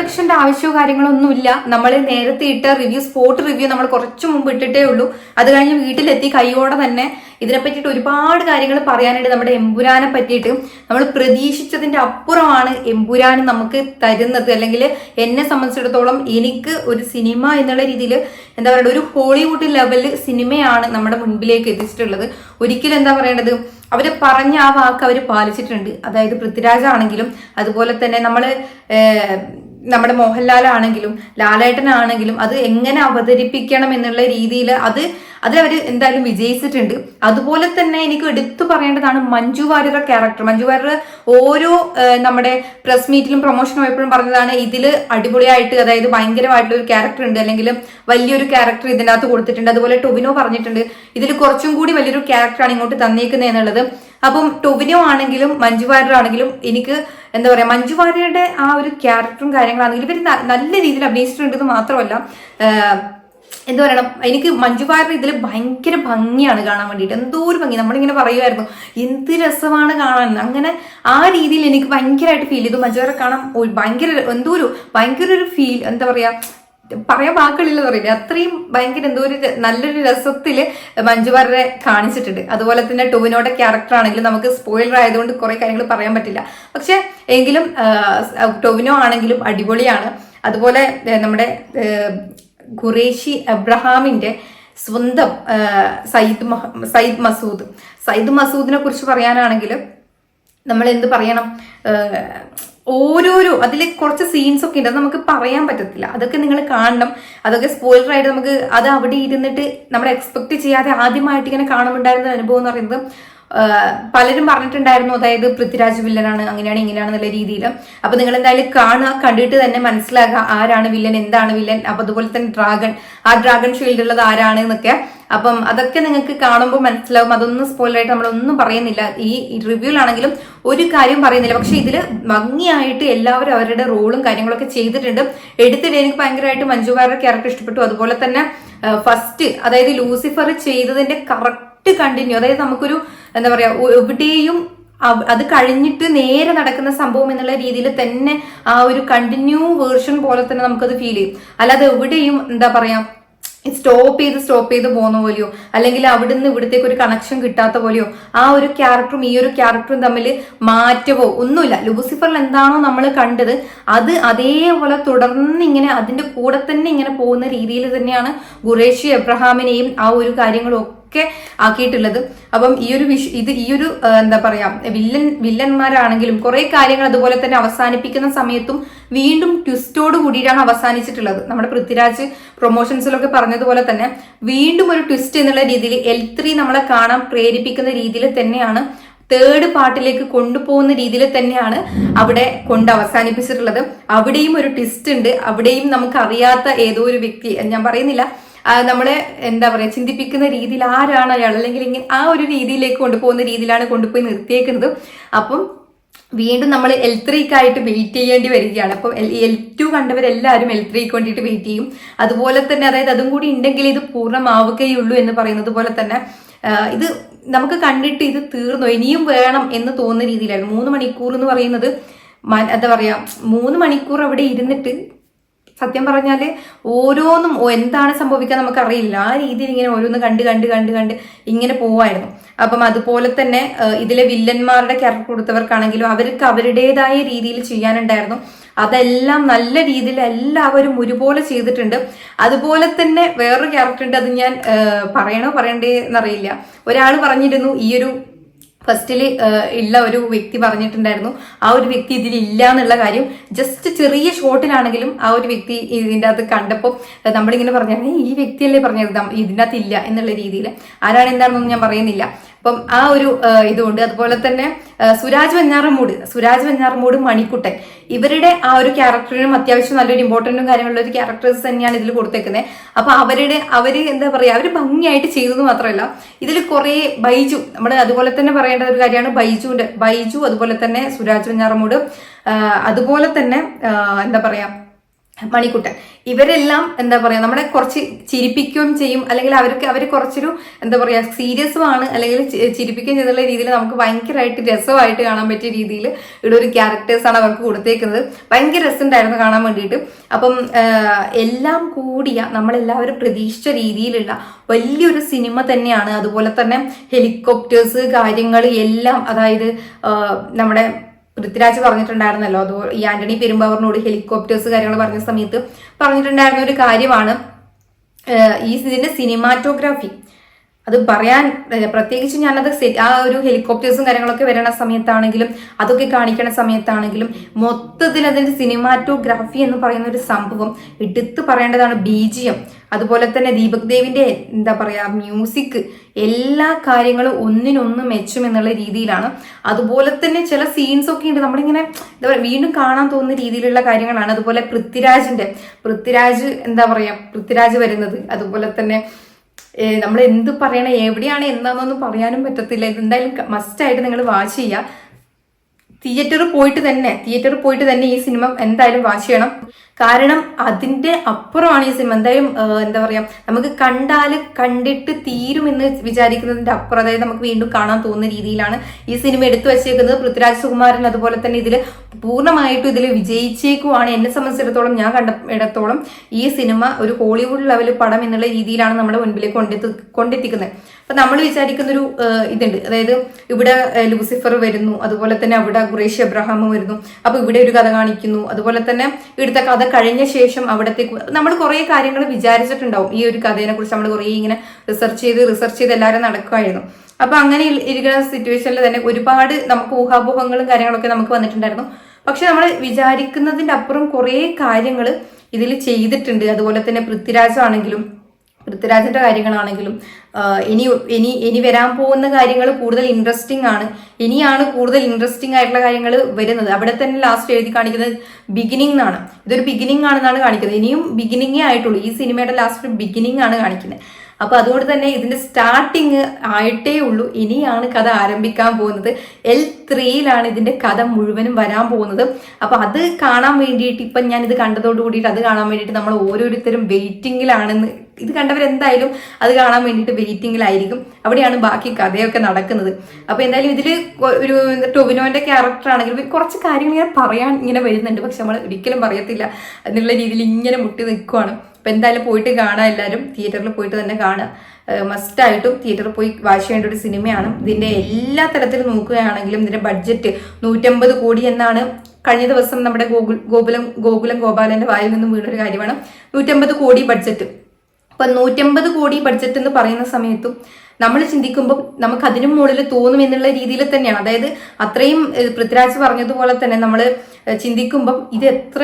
ഇൻട്രൊഡക്ഷന്റെ ആവശ്യവും കാര്യങ്ങളോ ഒന്നുമില്ല. നമ്മൾ നേരത്തെ ഇട്ട റിവ്യൂ സ്പോട്ട് റിവ്യൂ നമ്മൾ കുറച്ചു മുമ്പ് ഇട്ടിട്ടേ ഉള്ളൂ. അത് കഴിഞ്ഞ് വീട്ടിലെത്തി കൈയോടെ തന്നെ ഇതിനെ പറ്റിയിട്ട് ഒരുപാട് കാര്യങ്ങൾ പറയാനായിട്ട് നമ്മുടെ എമ്പുരാനെ പറ്റിയിട്ട്. നമ്മൾ പ്രതീക്ഷിച്ചതിന്റെ അപ്പുറമാണ് എമ്പുരാൻ നമുക്ക് തരുന്നത്. അല്ലെങ്കിൽ എന്നെ സംബന്ധിച്ചിടത്തോളം എനിക്ക് ഒരു സിനിമ എന്നുള്ള രീതിയിൽ എന്താ പറയുക ഒരു ഹോളിവുഡ് ലെവൽ സിനിമയാണ് നമ്മുടെ മുൻപിലേക്ക് എത്തിച്ചിട്ടുള്ളത്. ഒരിക്കലും എന്താ പറയേണ്ടത് അവർ പറഞ്ഞ ആ വാക്ക് അവർ പാലിച്ചിട്ടുണ്ട്. അതായത് പൃഥ്വിരാജ് ആണെങ്കിലും അതുപോലെ തന്നെ നമ്മൾ നമ്മുടെ മോഹൻലാൽ ആണെങ്കിലും ലാലേട്ടനാണെങ്കിലും അത് എങ്ങനെ അവതരിപ്പിക്കണം എന്നുള്ള രീതിയിൽ അത് അത് അവർ എന്തായാലും വിജയിച്ചിട്ടുണ്ട്. അതുപോലെ തന്നെ എനിക്ക് എടുത്തു പറയേണ്ടതാണ് മഞ്ജു വാര്യരുടെ ക്യാരക്ടർ മഞ്ജു വാര്യർ ഓരോ നമ്മുടെ പ്രസ് മീറ്റിലും പ്രൊമോഷനും എപ്പോഴും പറഞ്ഞതാണ് ഇതിൽ അടിപൊളിയായിട്ട് അതായത് ഭയങ്കരമായിട്ടുള്ള ഒരു ക്യാരക്ടർ ഉണ്ട്. അല്ലെങ്കിൽ വലിയൊരു ക്യാരക്ടർ ഇതിനകത്ത് കൊടുത്തിട്ടുണ്ട്. അതുപോലെ ടൊവിനോ പറഞ്ഞിട്ടുണ്ട്. ഇതിൽ കുറച്ചും കൂടി വലിയൊരു ക്യാരക്ടറാണ് ഇങ്ങോട്ട് തന്നേക്കുന്നത് എന്നുള്ളത്. അപ്പം ടൊവിനോ ആണെങ്കിലും മഞ്ജു വാര്യർ ആണെങ്കിലും എനിക്ക് എന്താ പറയുക മഞ്ജു വാര്യരുടെ ആ ഒരു ക്യാരക്ടറും കാര്യങ്ങളാണെങ്കിലും ഇവർ നല്ല രീതിയിൽ അഭിനയിച്ചിട്ടുണ്ടെന്ന് മാത്രമല്ല എന്താ പറയണം എനിക്ക് മഞ്ജു വാര്യർ ഇതിൽ ഭയങ്കര ഭംഗിയാണ് കാണാൻ വേണ്ടിയിട്ട്. എന്തോ ഒരു ഭംഗി. നമ്മളിങ്ങനെ പറയുമായിരുന്നു എന്ത് രസമാണ് കാണാൻ. അങ്ങനെ ആ രീതിയിൽ എനിക്ക് ഭയങ്കരമായിട്ട് ഫീൽ ചെയ്തു. മഞ്ജു വാര്യർ കാണാൻ ഭയങ്കര എന്തോ ഒരു ഭയങ്കര ഒരു ഫീൽ എന്താ പറയാ പറയാൻ വാക്കുകളില്ലെന്ന് പറയില്ല അത്രയും ഭയങ്കര എന്തോ ഒരു നല്ലൊരു രസത്തിൽ മഞ്ജുവാരെ കാണിച്ചിട്ടുണ്ട്. അതുപോലെ തന്നെ ടോവിനോടെ ക്യാരക്ടർ ആണെങ്കിലും നമുക്ക് സ്പോയിലർ ആയതുകൊണ്ട് കുറെ കാര്യങ്ങൾ പറയാൻ പറ്റില്ല. പക്ഷെ എങ്കിലും ടോവിനോ ആണെങ്കിലും അടിപൊളിയാണ്. അതുപോലെ നമ്മുടെ ഖുറേഷി അബ്രഹാമിന്റെ സ്വന്തം സയ്യിദ് സയ്യിദ് മസൂദ്. സയ്യിദ് മസൂദിനെ കുറിച്ച് പറയാനാണെങ്കിൽ നമ്മൾ എന്ത് പറയണം? ഓരോരോ അതിൽ കുറച്ച് സീൻസ് ഒക്കെ ഉണ്ട്. അത് നമുക്ക് പറയാൻ പറ്റത്തില്ല. അതൊക്കെ നിങ്ങൾ കാണണം. അതൊക്കെ സ്പോയിലർ ആയിട്ട് നമുക്ക് അത് അവിടെ ഇരുന്നിട്ട് നമ്മൾ എക്സ്പെക്ട് ചെയ്യാതെ ആദ്യമായിട്ട് ഇങ്ങനെ കാണുന്നുണ്ടായിരുന്ന അനുഭവം എന്ന് പറയുന്നത് പലരും പറഞ്ഞിട്ടുണ്ടായിരുന്നു. അതായത് പൃഥ്വിരാജ് വില്ലനാണ് അങ്ങനെയാണ് ഇങ്ങനെയാണെന്നുള്ള രീതിയിൽ അപ്പൊ നിങ്ങൾ എന്തായാലും കാണുക കണ്ടിട്ട് തന്നെ മനസ്സിലാക്കുക ആരാണ് വില്ലൻ എന്താണ് വില്ലൻ. അപ്പൊ അതുപോലെ തന്നെ ഡ്രാഗൺ ആ ഡ്രാഗൺ ഷീൽഡ് ഉള്ളത് ആരാണ് എന്നൊക്കെ അപ്പം അതൊക്കെ നിങ്ങൾക്ക് കാണുമ്പോൾ മനസ്സിലാവും. അതൊന്നും സ്പോയിലായിട്ട് നമ്മളൊന്നും പറയുന്നില്ല. ഈ റിവ്യൂലാണെങ്കിലും ഒരു കാര്യം പറയുന്നില്ല. പക്ഷെ ഇതിൽ ഭംഗിയായിട്ട് എല്ലാവരും അവരുടെ റോളും കാര്യങ്ങളൊക്കെ ചെയ്തിട്ടുണ്ട്. എടുത്തിട്ട് എനിക്ക് ഭയങ്കരമായിട്ട് മഞ്ജു വാര്യർ ക്യാരക്ടർ ഇഷ്ടപ്പെട്ടു. അതുപോലെ തന്നെ ഫസ്റ്റ് അതായത് ലൂസിഫർ ചെയ്തതിന്റെ കറക്റ്റ് കണ്ടിന്യൂ അതായത് നമുക്കൊരു എന്താ പറയാ എവിടെയും അത് കഴിഞ്ഞിട്ട് നേരെ നടക്കുന്ന സംഭവം എന്നുള്ള രീതിയിൽ തന്നെ ആ ഒരു കണ്ടിന്യൂ വേർഷൻ പോലെ തന്നെ നമുക്കത് ഫീൽ ചെയ്യും. അല്ലാതെ എവിടെയും എന്താ പറയാ സ്റ്റോപ്പ് ചെയ്ത് സ്റ്റോപ്പ് ചെയ്ത് പോകുന്ന പോലെയോ? അല്ലെങ്കിൽ അവിടെ നിന്ന് ഇവിടത്തേക്ക് ഒരു കണക്ഷൻ കിട്ടാത്ത പോലെയോ? ആ ഒരു ക്യാരക്ടറും ഈ ഒരു ക്യാരക്ടറും തമ്മിൽ മാറ്റവോ? ഒന്നുമില്ല. ലൂസിഫറിൽ എന്താണോ നമ്മൾ കണ്ടത് അത് അതേപോലെ തുടർന്ന് ഇങ്ങനെ അതിന്റെ കൂടെ തന്നെ ഇങ്ങനെ പോകുന്ന രീതിയിൽ തന്നെയാണ് ഗുറേഷി എബ്രഹാമിനെയും ആ ഒരു കാര്യങ്ങളും ഒക്കെ ആക്കിയിട്ടുള്ളത്. അപ്പം ഈ ഒരു വിഷ ഇത് ഈ ഒരു എന്താ പറയാ വില്ലൻ വില്ലന്മാരാണെങ്കിലും കുറെ കാര്യങ്ങൾ അതുപോലെ തന്നെ അവസാനിപ്പിക്കുന്ന സമയത്തും വീണ്ടും ട്വിസ്റ്റോട് കൂടിയിട്ടാണ് അവസാനിച്ചിട്ടുള്ളത്. നമ്മുടെ പൃഥ്വിരാജ് പ്രൊമോഷൻസിലൊക്കെ പറഞ്ഞതുപോലെ തന്നെ വീണ്ടും ഒരു ട്വിസ്റ്റ് എന്നുള്ള രീതിയിൽ എൽ ത്രീ നമ്മളെ കാണാൻ പ്രേരിപ്പിക്കുന്ന രീതിയിൽ തന്നെയാണ് തേർഡ് പാർട്ടിലേക്ക് കൊണ്ടുപോകുന്ന രീതിയിൽ തന്നെയാണ് അവിടെ കൊണ്ട് അവസാനിപ്പിച്ചിട്ടുള്ളത്. അവിടെയും ഒരു ട്വിസ്റ്റ് ഉണ്ട്. അവിടെയും നമുക്ക് അറിയാത്ത ഏതോ ഒരു വ്യക്തി ഞാൻ പറയുന്നില്ല നമ്മളെ എന്താ പറയുക ചിന്തിപ്പിക്കുന്ന രീതിയിൽ ആരാണ് അയാൾ? അല്ലെങ്കിൽ ഇങ്ങനെ ആ ഒരു രീതിയിലേക്ക് കൊണ്ടുപോകുന്ന രീതിയിലാണ് കൊണ്ടുപോയി നിർത്തിയേക്കുന്നത്. അപ്പം വീണ്ടും നമ്മൾ എൽ ത്രീക്കായിട്ട് വെയിറ്റ് ചെയ്യേണ്ടി വരികയാണ്. അപ്പം എൽ ടു കണ്ടവരെല്ലാവരും എൽ ത്രീക്ക് വേണ്ടിയിട്ട് വെയിറ്റ് ചെയ്യും. അതുപോലെ തന്നെ അതായത് അതും കൂടി ഉണ്ടെങ്കിൽ ഇത് പൂർണമാവുകയുള്ളൂ എന്ന് പറയുന്നത് പോലെ തന്നെ ഇത് നമുക്ക് കണ്ടിട്ട് ഇത് തീർന്നു? ഇനിയും വേണം എന്ന് തോന്നുന്ന രീതിയിലായിരുന്നു. മൂന്ന് മണിക്കൂർ എന്ന് പറയുന്നത് എന്താ പറയാ മൂന്ന് മണിക്കൂർ അവിടെ ഇരുന്നിട്ട് സത്യം പറഞ്ഞാൽ ഓരോന്നും എന്താണ് സംഭവിക്കാൻ നമുക്ക് അറിയില്ല ആ രീതിയിൽ ഇങ്ങനെ ഓരോന്ന് കണ്ട് കണ്ട് കണ്ട് കണ്ട് ഇങ്ങനെ പോവായിരുന്നു. അപ്പം അതുപോലെ തന്നെ ഇതിലെ വില്ലന്മാരുടെ ക്യാരക്ടർ കൊടുത്തവർക്കാണെങ്കിലും അവർക്ക് അവരുടേതായ രീതിയിൽ ചെയ്യാനുണ്ടായിരുന്നു. അതെല്ലാം നല്ല രീതിയിൽ എല്ലാവരും ഒരുപോലെ ചെയ്തിട്ടുണ്ട്. അതുപോലെ തന്നെ വേറൊരു ക്യാരക്ടർ ഉണ്ട് അത് ഞാൻ പറയണോ പറയണ്ടേ എന്നറിയില്ല ഒരാൾ പറഞ്ഞിരുന്നു ഈ ഒരു ഫസ്റ്റിൽ ഉള്ള ഒരു വ്യക്തി പറഞ്ഞിട്ടുണ്ടായിരുന്നു. ആ ഒരു വ്യക്തി ഇതിൽ ഇല്ല എന്നുള്ള കാര്യം. ജസ്റ്റ് ചെറിയ ഷോട്ടിലാണെങ്കിലും ആ ഒരു വ്യക്തി ഇതിന്റെ അകത്ത് കണ്ടപ്പോൾ നമ്മളിങ്ങനെ പറഞ്ഞാൽ ഈ വ്യക്തിയല്ലേ പറഞ്ഞത്? ഇതിനകത്ത് ഇല്ല എന്നുള്ള രീതിയിൽ ആരാണ് എന്താണെന്നൊന്നും ഞാൻ പറയുന്നില്ല. അപ്പം ആ ഒരു ഇതുണ്ട്. അതുപോലെ തന്നെ സുരാജ് വെഞ്ഞാറമൂട് സുരാജ് വെഞ്ഞാറമൂട് മണിക്കുട്ടൻ. ഇവരുടെ ആ ഒരു ക്യാരക്ടറിനും അത്യാവശ്യം നല്ലൊരു ഇമ്പോർട്ടന്റും കാര്യമുള്ള ഒരു ക്യാരക്ടേഴ്സ് തന്നെയാണ് ഇതിൽ കൊടുത്തേക്കുന്നത് അപ്പൊ അവരുടെ അവർ എന്താ പറയുക അവർ ഭംഗിയായിട്ട് ചെയ്തത് മാത്രമല്ല ഇതിൽ കുറേ ബൈജു നമ്മൾ അതുപോലെ തന്നെ പറയേണ്ട ഒരു കാര്യമാണ് ബൈജുവിന്റെ ബൈജു അതുപോലെ തന്നെ സുരാജ് വെഞ്ഞാറമൂട്. അതുപോലെ തന്നെ എന്താ പറയാ മണിക്കുട്ടൻ. ഇവരെല്ലാം എന്താ പറയാ നമ്മളെ കുറച്ച് ചിരിപ്പിക്കുകയും ചെയ്യും. അല്ലെങ്കിൽ അവർക്ക് അവർ കുറച്ചൊരു എന്താ പറയാ സീരിയസും ആണ്. അല്ലെങ്കിൽ ചിരിപ്പിക്കുകയും ചെയ്തുള്ള രീതിയിൽ നമുക്ക് ഭയങ്കരമായിട്ട് രസമായിട്ട് കാണാൻ പറ്റിയ രീതിയിൽ ഇവിടെ ഒരു ക്യാരക്ടേഴ്സാണ് അവർക്ക് കൊടുത്തേക്കുന്നത്. ഭയങ്കര രസമുണ്ടായിരുന്നു കാണാൻ വേണ്ടിയിട്ട്. അപ്പം എല്ലാം കൂടിയ നമ്മളെല്ലാവരും പ്രതീക്ഷിച്ച രീതിയിലുള്ള വലിയൊരു സിനിമ തന്നെയാണ്. അതുപോലെ തന്നെ ഹെലികോപ്റ്റേഴ്സ് കാര്യങ്ങൾ എല്ലാം. അതായത് നമ്മുടെ പൃഥ്വിരാജ് പറഞ്ഞിട്ടുണ്ടായിരുന്നല്ലോ. അത് ഈ ആന്റണി പെരുമ്പാവറിനോട് ഹെലികോപ്റ്റേഴ്സ് കാര്യങ്ങൾ പറഞ്ഞ സമയത്ത് പറഞ്ഞിട്ടുണ്ടായിരുന്ന ഒരു കാര്യമാണ് ഈ ഇതിന്റെ സിനിമാറ്റോഗ്രാഫി അത് പറയാൻ പ്രത്യേകിച്ച് ഞാനത് ആ ഒരു ഹെലികോപ്റ്റേഴ്സും കാര്യങ്ങളൊക്കെ വരണ സമയത്താണെങ്കിലും അതൊക്കെ കാണിക്കണ സമയത്താണെങ്കിലും മൊത്തത്തിൽ അതിന്റെ സിനിമാറ്റോഗ്രാഫി എന്ന് പറയുന്ന ഒരു സംഭവം എടുത്തു പറയേണ്ടതാണ് ബീജിയം. അതുപോലെ തന്നെ ദീപക് ദേവിന്റെ എന്താ പറയാ മ്യൂസിക് എല്ലാ കാര്യങ്ങളും ഒന്നിനൊന്ന് മെച്ചും എന്നുള്ള രീതിയിലാണ്. അതുപോലെ തന്നെ ചില സീൻസ് ഒക്കെ ഉണ്ട്. നമ്മളിങ്ങനെ എന്താ പറയുക വീണ്ടും കാണാൻ തോന്നുന്ന രീതിയിലുള്ള കാര്യങ്ങളാണ്. അതുപോലെ പൃഥ്വിരാജിന്റെ പൃഥ്വിരാജ് എന്താ പറയാ പൃഥ്വിരാജ് വരുന്നത്. അതുപോലെ തന്നെ നമ്മൾ എന്ത് പറയണേ എവിടെയാണ് എന്താണെന്നൊന്നും പറയാനും പറ്റത്തില്ല. ഇതെന്തായാലും മസ്റ്റായിട്ട് നിങ്ങൾ വാച്ച് ചെയ്യുക തിയേറ്ററിൽ പോയിട്ട് തന്നെ തിയേറ്ററിൽ പോയിട്ട് തന്നെ ഈ സിനിമ എന്തായാലും വാച്ച് ചെയ്യണം. കാരണം അതിന്റെ അപ്പുറമാണ് ഈ സിനിമ. എന്തായാലും എന്താ പറയാ നമുക്ക് കണ്ടാൽ കണ്ടിട്ട് തീരും എന്ന് വിചാരിക്കുന്നതിന്റെ അപ്പുറം. അതായത് നമുക്ക് വീണ്ടും കാണാൻ തോന്നുന്ന രീതിയിലാണ് ഈ സിനിമ എടുത്തു വച്ചേക്കുന്നത്. പൃഥ്വിരാജ് സുകുമാരൻ അതുപോലെ തന്നെ ഇതിൽ പൂർണമായിട്ടും ഇതിൽ വിജയിച്ചേക്കുവാണ് എന്നെ സംബന്ധിച്ചിടത്തോളം ഞാൻ കണ്ട ഇടത്തോളം ഈ സിനിമ ഒരു ഹോളിവുഡ് ലെവൽ പടം എന്നുള്ള രീതിയിലാണ് നമ്മുടെ മുൻപിലേക്ക് കൊണ്ടെത്തി കൊണ്ടെത്തിക്കുന്നത്. അപ്പൊ നമ്മൾ വിചാരിക്കുന്ന ഒരു ഇതുണ്ട്. അതായത് ഇവിടെ ലൂസിഫർ വരുന്നു. അതുപോലെ തന്നെ അവിടെ ഖുറേഷ് എബ്രഹാം വരുന്നു. അപ്പൊ ഇവിടെ ഒരു കഥ കാണിക്കുന്നു. അതുപോലെ തന്നെ ഇവിടുത്തെ കഥ കഴിഞ്ഞ ശേഷം അവിടത്തേക്ക് നമ്മൾ കുറേ കാര്യങ്ങൾ വിചാരിച്ചിട്ടുണ്ടാവും. ഈ ഒരു കഥയെ കുറിച്ച് നമ്മൾ കുറേ ഇങ്ങനെ റിസർച്ച് ചെയ്ത് റിസർച്ച് ചെയ്ത് എല്ലാവരും നടക്കുമായിരുന്നു അപ്പൊ അങ്ങനെ ഇരിക്കുന്ന സിറ്റുവേഷനിൽ തന്നെ ഒരുപാട് നമുക്ക് ഊഹാപോഹങ്ങളും കാര്യങ്ങളൊക്കെ നമുക്ക് വന്നിട്ടുണ്ടായിരുന്നു. പക്ഷെ നമ്മൾ വിചാരിക്കുന്നതിന്റെ അപ്പുറം കുറേ കാര്യങ്ങൾ ഇതിൽ ചെയ്തിട്ടുണ്ട്. അതുപോലെ തന്നെ പൃഥ്വിരാജ് ആണെങ്കിലും പൃഥ്വിരാജിന്റെ കാര്യങ്ങളാണെങ്കിലും ഇനി ഇനി ഇനി വരാൻ പോകുന്ന കാര്യങ്ങൾ കൂടുതൽ ഇൻട്രസ്റ്റിംഗ് ആണ്. ഇനിയാണ് കൂടുതൽ ഇൻട്രസ്റ്റിംഗ് ആയിട്ടുള്ള കാര്യങ്ങൾ വരുന്നത്. അവിടെ തന്നെ ലാസ്റ്റ് എഴുതി കാണിക്കുന്നത് ബിഗിനിങ് എന്നാണ്. ഇതൊരു ബിഗിനിങ് ആണെന്നാണ് കാണിക്കുന്നത്. ഇനിയും ബിഗിനിങ്ങേ ആയിട്ടുള്ളൂ. ഈ സിനിമയുടെ ലാസ്റ്റ് ബിഗിനിങ് ആണ് കാണിക്കുന്നത്. അപ്പൊ അതുകൊണ്ട് തന്നെ ഇതിന്റെ സ്റ്റാർട്ടിങ് ആയിട്ടേ ഉള്ളൂ. ഇനിയാണ് കഥ ആരംഭിക്കാൻ പോകുന്നത്. എൽ ത്രീയിലാണ് ഇതിന്റെ കഥ മുഴുവനും വരാൻ പോകുന്നത്. അപ്പൊ അത് കാണാൻ വേണ്ടിയിട്ട് ഇപ്പൊ ഞാൻ ഇത് കണ്ടതോട് കൂടിയിട്ട് അത് കാണാൻ വേണ്ടിയിട്ട് നമ്മൾ ഓരോരുത്തരും വെയിറ്റിംഗിലാണെന്ന് ഇത് കണ്ടവരെന്തായാലും അത് കാണാൻ വേണ്ടിയിട്ട് വെയിറ്റിംഗിലായിരിക്കും അവിടെയാണ് ബാക്കി കഥയൊക്കെ നടക്കുന്നത്. അപ്പോൾ എന്തായാലും ഇതിൽ ഒരു ടൊവിനോന്റെ ക്യാരക്ടർ ആണെങ്കിലും കുറച്ച് കാര്യങ്ങൾ ഇങ്ങനെ പറയാൻ ഇങ്ങനെ വരുന്നുണ്ട്. പക്ഷെ നമ്മൾ ഒരിക്കലും പറയത്തില്ല. എന്നുള്ള രീതിയിൽ ഇങ്ങനെ മുട്ടി നിൽക്കുവാണ്. അപ്പോൾ എന്തായാലും പോയിട്ട് കാണാം എല്ലാവരും. തിയേറ്ററിൽ പോയിട്ട് തന്നെ കാണുക മസ്റ്റായിട്ടും തിയേറ്ററിൽ പോയി വാച്ച് ചെയ്യേണ്ട ഒരു സിനിമയാണ്. ഇതിന്റെ എല്ലാ തരത്തിലും നോക്കുകയാണെങ്കിലും ഇതിന്റെ ബഡ്ജറ്റ് നൂറ്റമ്പത് കോടി എന്നാണ് കഴിഞ്ഞ ദിവസം നമ്മുടെ ഗോകുൽ ഗോകുലം ഗോകുലം ഗോപാലന്റെ വായിൽ നിന്നും വീണൊരു കാര്യമാണ്. നൂറ്റമ്പത് കോടി ബഡ്ജറ്റ് അപ്പൊ നൂറ്റമ്പത് കോടി ബഡ്ജറ്റ് എന്ന് പറയുന്ന സമയത്തും നമ്മൾ ചിന്തിക്കുമ്പോൾ നമുക്ക് അതിനും മുകളിൽ തോന്നും എന്നുള്ള രീതിയിൽ തന്നെയാണ്. അതായത് അത്രയും പൃഥ്വിരാജ് പറഞ്ഞതുപോലെ തന്നെ നമ്മൾ ചിന്തിക്കുമ്പം ഇത് എത്ര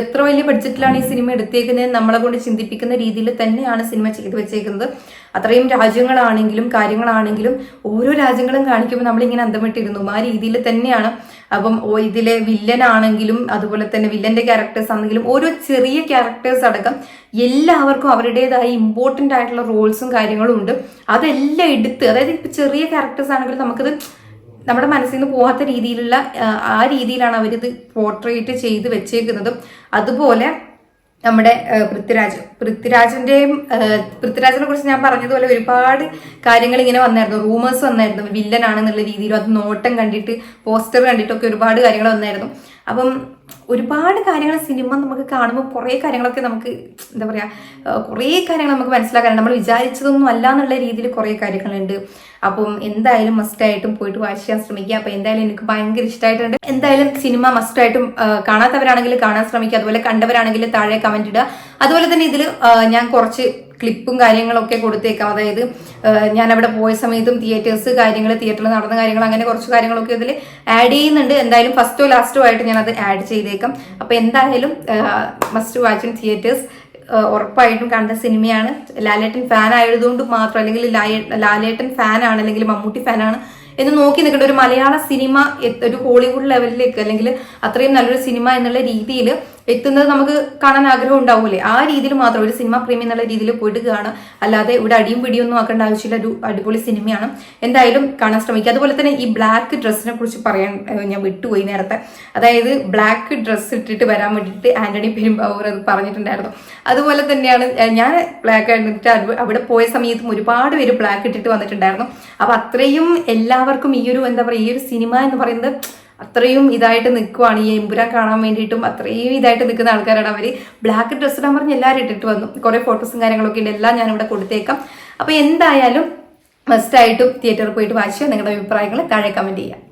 എത്ര വലിയ ബഡ്ജറ്റിലാണ് ഈ സിനിമ എടുത്തേക്കുന്നത് നമ്മളെ കൊണ്ട് ചിന്തിപ്പിക്കുന്ന രീതിയിൽ തന്നെയാണ് സിനിമ ചെയ്തു വെച്ചേക്കുന്നത്. അത്രയും രാജ്യങ്ങളാണെങ്കിലും കാര്യങ്ങളാണെങ്കിലും ഓരോ രാജ്യങ്ങളും കാണിക്കുമ്പോൾ നമ്മളിങ്ങനെ അന്തമിട്ടിരുന്നു. ആ രീതിയിൽ തന്നെയാണ്. അപ്പം ഇതിലെ വില്ലൻ ആണെങ്കിലും അതുപോലെ തന്നെ വില്ലന്റെ ക്യാരക്ടേഴ്സ് ആണെങ്കിലും ഓരോ ചെറിയ ക്യാരക്ടേഴ്സ് അടക്കം എല്ലാവർക്കും അവരുടേതായ ഇമ്പോർട്ടന്റ് ആയിട്ടുള്ള റോൾസും കാര്യങ്ങളും ഉണ്ട്. അതെല്ലാം എടുത്ത് അതായത് ഇപ്പം ചെറിയ ക്യാരക്ടേഴ്സ് ആണെങ്കിലും നമുക്കത് നമ്മുടെ മനസ്സിൽ നിന്ന് പോകാത്ത രീതിയിലുള്ള ആ, രീതിയിലാണ് അവരിത് പോർട്രേറ്റ് ചെയ്ത് വെച്ചേക്കുന്നതും. അതുപോലെ നമ്മുടെ പൃഥ്വിരാജ് പൃഥ്വിരാജിന്റെയും പൃഥ്വിരാജിനെ കുറിച്ച് ഞാൻ പറഞ്ഞതുപോലെ ഒരുപാട് കാര്യങ്ങൾ ഇങ്ങനെ വന്നായിരുന്നു. റൂമേഴ്സ് വന്നായിരുന്നു. വില്ലൻ ആണെന്നുള്ള രീതിയിലും അത് നോട്ടം കണ്ടിട്ട് പോസ്റ്റർ കണ്ടിട്ടൊക്കെ ഒരുപാട് കാര്യങ്ങൾ വന്നായിരുന്നു. അപ്പം ഒരുപാട് കാര്യങ്ങൾ സിനിമ നമുക്ക് കാണുമ്പോൾ കുറേ കാര്യങ്ങളൊക്കെ നമുക്ക് എന്താ പറയുക കുറേ കാര്യങ്ങൾ നമുക്ക് മനസ്സിലാക്കാൻ നമ്മൾ വിചാരിച്ചതൊന്നും അല്ല എന്നുള്ള രീതിയിൽ കുറേ കാര്യങ്ങളുണ്ട്. അപ്പം എന്തായാലും മസ്റ്റായിട്ടും പോയിട്ട് വാച്ച് ചെയ്യാൻ ശ്രമിക്കുക. അപ്പം എന്തായാലും എനിക്ക് ഭയങ്കര ഇഷ്ടമായിട്ടുണ്ട്. എന്തായാലും സിനിമ മസ്റ്റായിട്ടും കാണാത്തവരാണെങ്കിൽ കാണാൻ ശ്രമിക്കുക. അതുപോലെ കണ്ടവരാണെങ്കിൽ താഴെ കമന്റ് ഇടുക. അതുപോലെ തന്നെ ഇതിൽ ഞാൻ കുറച്ച് ക്ലിപ്പും കാര്യങ്ങളൊക്കെ കൊടുത്തേക്കാം. അതായത് ഞാൻ അവിടെ പോയ സമയത്തും തിയേറ്റേഴ്സ് കാര്യങ്ങൾ തിയേറ്ററിൽ നടന്ന കാര്യങ്ങൾ അങ്ങനെ കുറച്ച് കാര്യങ്ങളൊക്കെ ഇതിൽ ആഡ് ചെയ്യുന്നുണ്ട്. എന്തായാലും ഫസ്റ്റോ ലാസ്റ്റോ ആയിട്ട് ഞാൻ അത് ആഡ് ചെയ്തേക്കാം. അപ്പൊ എന്തായാലും മസ്റ്റ് വാച്ച് ഇൻ തിയേറ്റേഴ്സ് ഉറപ്പായിട്ടും കണ്ട സിനിമയാണ്. ലാലേട്ടൻ ഫാൻ ആയതുകൊണ്ട് മാത്രം അല്ലെങ്കിൽ ലാലേട്ടൻ ഫാൻ ആണ് അല്ലെങ്കിൽ മമ്മൂട്ടി ഫാൻ ആണ് എന്ന് നോക്കി നിൽക്കേണ്ട ഒരു മലയാള സിനിമ ഒരു ഹോളിവുഡ് ലെവലിലേക്ക് അല്ലെങ്കിൽ അത്രയും നല്ലൊരു സിനിമ എന്നുള്ള രീതിയിൽ എത്തുന്നത് നമുക്ക് കാണാൻ ആഗ്രഹം ഉണ്ടാവൂലേ? ആ രീതിയിൽ മാത്രം ഒരു സിനിമ പ്രേമി എന്നുള്ള രീതിയിൽ പോയിട്ട് കാണുക. അല്ലാതെ ഇവിടെ അടിയും പിടിയൊന്നും ആക്കേണ്ട ആവശ്യമില്ല. ഒരു അടിപൊളി സിനിമയാണ്. എന്തായാലും കാണാൻ ശ്രമിക്കുക. അതുപോലെ തന്നെ ഈ ബ്ലാക്ക് ഡ്രസ്സിനെ കുറിച്ച് പറയാൻ ഞാൻ വിട്ടുപോയി നേരത്തെ. അതായത് ബ്ലാക്ക് ഡ്രസ്സ് ഇട്ടിട്ട് വരാൻ വേണ്ടിയിട്ട് ആന്റണി പെരുമ്പാവൂർ അത് പറഞ്ഞിട്ടുണ്ടായിരുന്നു. അതുപോലെ തന്നെയാണ് ഞാൻ ബ്ലാക്ക് ആയിട്ട് അവിടെ- പോയ സമയത്തും ഒരുപാട് പേര് ബ്ലാക്ക് ഇട്ടിട്ട് വന്നിട്ടുണ്ടായിരുന്നു. അപ്പൊ അത്രയും എല്ലാവർക്കും ഈ ഒരു എന്താ പറയുക ഈ ഒരു സിനിമ എന്ന് പറയുന്നത് അത്രയും ഇതായിട്ട് നിൽക്കുവാണ് ഈ എമ്പുരാൻ കാണാൻ വേണ്ടിയിട്ടും അത്രയും ഇതായിട്ട് നിൽക്കുന്ന ആൾക്കാരാണ് അവർ ബ്ലാക്ക് ഡ്രസ്സ് ഇടാൻ പറഞ്ഞ് എല്ലാവരും ഇട്ടിട്ട് വന്നു. കുറേ ഫോട്ടോസും കാര്യങ്ങളൊക്കെ ഉണ്ട്. എല്ലാം ഞാനിവിടെ കൊടുത്തേക്കാം. അപ്പോൾ എന്തായാലും മസ്റ്റായിട്ടും തിയേറ്ററിൽ പോയിട്ട് വായിക്കുക നിങ്ങളുടെ അഭിപ്രായങ്ങൾ താഴെ കമന്റ് ചെയ്യാം.